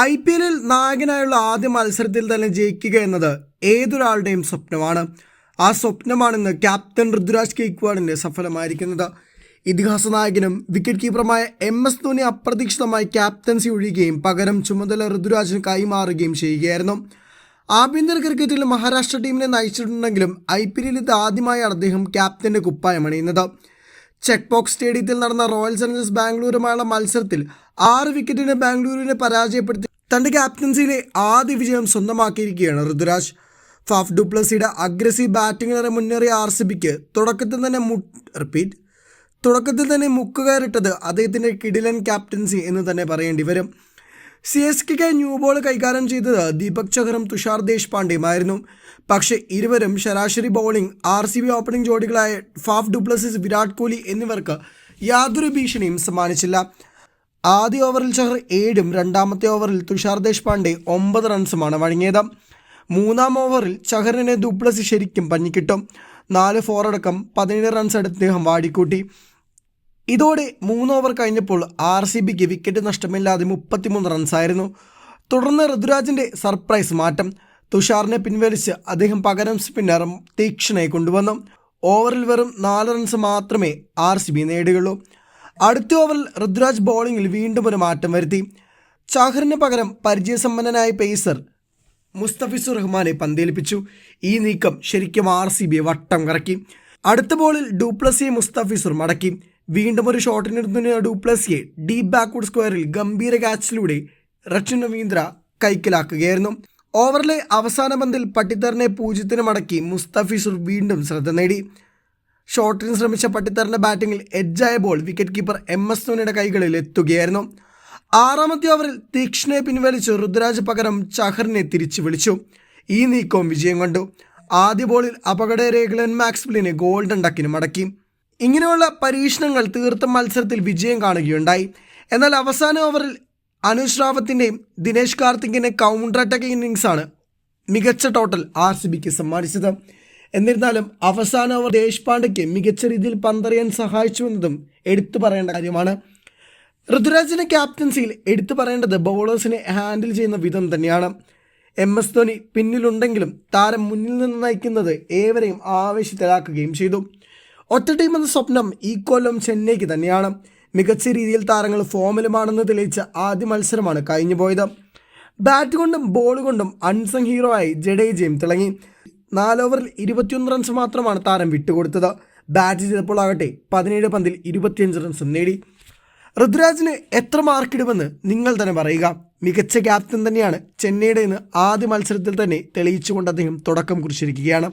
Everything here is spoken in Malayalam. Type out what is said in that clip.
ഐ പി എല്ലിൽ നായകനായുള്ള ആദ്യ മത്സരത്തിൽ തന്നെ ജയിക്കുക എന്നത് ഏതൊരാളുടെയും സ്വപ്നമാണ്. ആ സ്വപ്നമാണെന്ന് ക്യാപ്റ്റൻ ഋതുരാജ് കേക്വാഡിന് സഫലമായിരിക്കുന്നത്. ഇതിഹാസ നായകനും വിക്കറ്റ് കീപ്പറുമായ എം എസ് ധോണി അപ്രതീക്ഷിതമായി ക്യാപ്റ്റൻസി ഒഴിയുകയും പകരം ചുമതല ഋതുരാജിന് കൈമാറുകയും ചെയ്യുകയായിരുന്നു. ആഭ്യന്തര ക്രിക്കറ്റിൽ മഹാരാഷ്ട്ര ടീമിനെ നയിച്ചിട്ടുണ്ടെങ്കിലും ഐ പി എല്ലിൽ ഇത് ആദ്യമായാണ് അദ്ദേഹം ക്യാപ്റ്റന്റെ കുപ്പായം അണിയുന്നത്. ചെക്ക് ബോക്സ് സ്റ്റേഡിയത്തിൽ നടന്ന റോയൽ ചലഞ്ചേഴ്സ് ബാംഗ്ലൂരുമായുള്ള മത്സരത്തിൽ ആറ് വിക്കറ്റിന് ബാംഗ്ലൂരിനെ പരാജയപ്പെടുത്തി തന്റെ ക്യാപ്റ്റൻസിയിലെ ആദ്യ വിജയം സ്വന്തമാക്കിയിരിക്കുകയാണ് ഋതുരാജ്. ഫാഫ് ഡുപ്ലസിയുടെ അഗ്രസീവ് ബാറ്റിംഗിനെ മുന്നേറിയ ആർ സി ബിക്ക് തുടക്കത്തിൽ തന്നെ മു റിപ്പീറ്റ് തുടക്കത്തിൽ തന്നെ മുക്കുകയറിട്ടത് അദ്ദേഹത്തിന്റെ കിഡിലൻ ക്യാപ്റ്റൻസി എന്ന് തന്നെ പറയേണ്ടി വരും. സി എസ് കെക്ക് ന്യൂ ബോൾ കൈകാര്യം ചെയ്തത് ദീപക് ചഹറും തുഷാർ ദേശ്പാണ്ഡെയുമായിരുന്നു. പക്ഷേ ഇരുവരും ശരാശരി bowling R C B opening ജോഡികളായ Faf du Plessis Virat Kohli എന്നിവർക്ക് യാതൊരു ഭീഷണിയും സമ്മാനിച്ചില്ല. ആദ്യ ഓവറിൽ ചഹർ ഏഴും രണ്ടാമത്തെ ഓവറിൽ തുഷാർ ദേശ്പാണ്ഡെ ഒമ്പത് റൺസുമാണ് വഴങ്ങിയത്. മൂന്നാം ഓവറിൽ ചഹറിനെ ദുപ്ലസി ശരിക്കും പഞ്ഞിക്കിട്ടും. നാല് ഫോർ അടക്കം പതിനേഴ് റൺസ് എടുത്ത് അദ്ദേഹം വാടിക്കൂട്ടി. ഇതോടെ മൂന്ന് ഓവർ കഴിഞ്ഞപ്പോൾ ആർ സി ബിക്ക് വിക്കറ്റ് നഷ്ടമില്ലാതെ മുപ്പത്തിമൂന്ന് റൺസായിരുന്നു തുടർന്ന് ഋതുരാജിന്റെ സർപ്രൈസ് മാറ്റം. തുഷാറിനെ പിൻവലിച്ച് അദ്ദേഹം പകരം സ്പിന്നർ തീക്ഷണയെ കൊണ്ടുവന്നു. ഓവറിൽ വെറും നാല് റൺസ് മാത്രമേ ആർ സി ബി നേടുകയുള്ളൂ. അടുത്ത ഓവറിൽ ഋതുരാജ് ബോളിംഗിൽ വീണ്ടും ഒരു മാറ്റം വരുത്തി. ചാഹറിന് പകരം പരിചയസമ്പന്നനായ പേസർ മുസ്തഫിസുർ റഹ്മാനെ പന്തേൽപ്പിച്ചു ഈ നീക്കം ശരിക്കും ആർ സി ബി വട്ടം കറക്കി. അടുത്ത ബോളിൽ ഡൂപ്ലസിയെ മുസ്തഫിസുർ മടക്കി. വീണ്ടും ഒരു ഷോട്ടിനെടുത്തുന്ന ഡൂപ്ലസിയെ ഡീപ് ബാക്ക്വുഡ് സ്ക്വയറിൽ ഗംഭീര ക്യാച്ചിലൂടെ റച്ചിൻ രവീന്ദ്ര കൈക്കലാക്കുകയായിരുന്നു. ഓവറിലെ അവസാന പന്തിൽ പട്ടിത്തറിനെ പൂജ്യത്തിന് മടക്കി മുസ്തഫിസുർ വീണ്ടും ശ്രദ്ധ നേടി. ഷോട്ടിന് ശ്രമിച്ച പട്ടിത്തറിന്റെ ബാറ്റിംഗിൽ എഡ്ജായ ball wicket keeper M S ധോണിയുടെ കൈകളിൽ എത്തുകയായിരുന്നു. ആറാമത്തെ ഓവറിൽ തീക്ഷ്ണയെ പിൻവലിച്ച് ഋതുരാജ് പകരം ചഹറിനെ തിരിച്ചു വിളിച്ചു. ഈ നീക്കവും വിജയം കണ്ടു. ആദ്യ ബോളിൽ അപകട രേഖലൻ മാക്സ്വലിനെ ഗോൾഡൻ ഡക്കിന് മടക്കി. ഇങ്ങനെയുള്ള പരീക്ഷണങ്ങൾ തീർത്ത മത്സരത്തിൽ വിജയം കാണുകയുണ്ടായി. എന്നാൽ അവസാന ഓവറിൽ അനുഷ് റാവത്തിന്റെയും ദിനേശ് കാർത്തിക്കിന്റെ കൗണ്ടർ അറ്റാക്കിംഗ് ഇന്നിങ്സാണ് മികച്ച ടോട്ടൽ ആർ സി ബിക്ക് സമ്മാനിച്ചത്. എന്നിരുന്നാലും അവസാന ഓവർ ദേശ്പാണ്ഡയ്ക്ക് മികച്ച രീതിയിൽ പന്തറിയാൻ സഹായിച്ചുവെന്നതും എടുത്തു പറയേണ്ട കാര്യമാണ്. ഋതുരാജിന്റെ ക്യാപ്റ്റൻസിയിൽ എടുത്തു പറയേണ്ടത് ബൗളേഴ്സിനെ ഹാൻഡിൽ ചെയ്യുന്ന വിധം തന്നെയാണ്. എം എസ് ധോനി പിന്നിലുണ്ടെങ്കിലും താരം മുന്നിൽ നിന്ന് നയിക്കുന്നത് ഏവരെയും ആവേശത്തിലാക്കുകയും ചെയ്തു. ഒറ്റ ടീം എന്ന സ്വപ്നം ഈ കൊല്ലം ചെന്നൈക്ക് തന്നെയാണ്. മികച്ച രീതിയിൽ താരങ്ങൾ ഫോമിലുമാണെന്ന് തെളിയിച്ച ആദ്യ മത്സരമാണ് കഴിഞ്ഞു പോയത് ബാറ്റ് കൊണ്ടും ബോൾ കൊണ്ടും അൺസങ് ഹീറോ ആയി ജഡേജയും തിളങ്ങി. നാല് ഓവറിൽ ഇരുപത്തിയൊന്ന് റൺസ് മാത്രമാണ് താരം വിട്ടുകൊടുത്തത്. ബാറ്റ് ചെയ്തപ്പോൾ ആകട്ടെ പതിനേഴ് പന്തിൽ ഇരുപത്തിയഞ്ച് റൺസ് നേടി. ഋതുരാജിന് എത്ര മാർക്കിടുമെന്ന് നിങ്ങൾ തന്നെ പറയുക. മികച്ച ക്യാപ്റ്റൻ തന്നെയാണ് ചെന്നൈയുടെ ഇന്ന് ആദ്യ മത്സരത്തിൽ തന്നെ തെളിയിച്ചുകൊണ്ട് അദ്ദേഹം തുടക്കം കുറിച്ചിരിക്കുകയാണ്.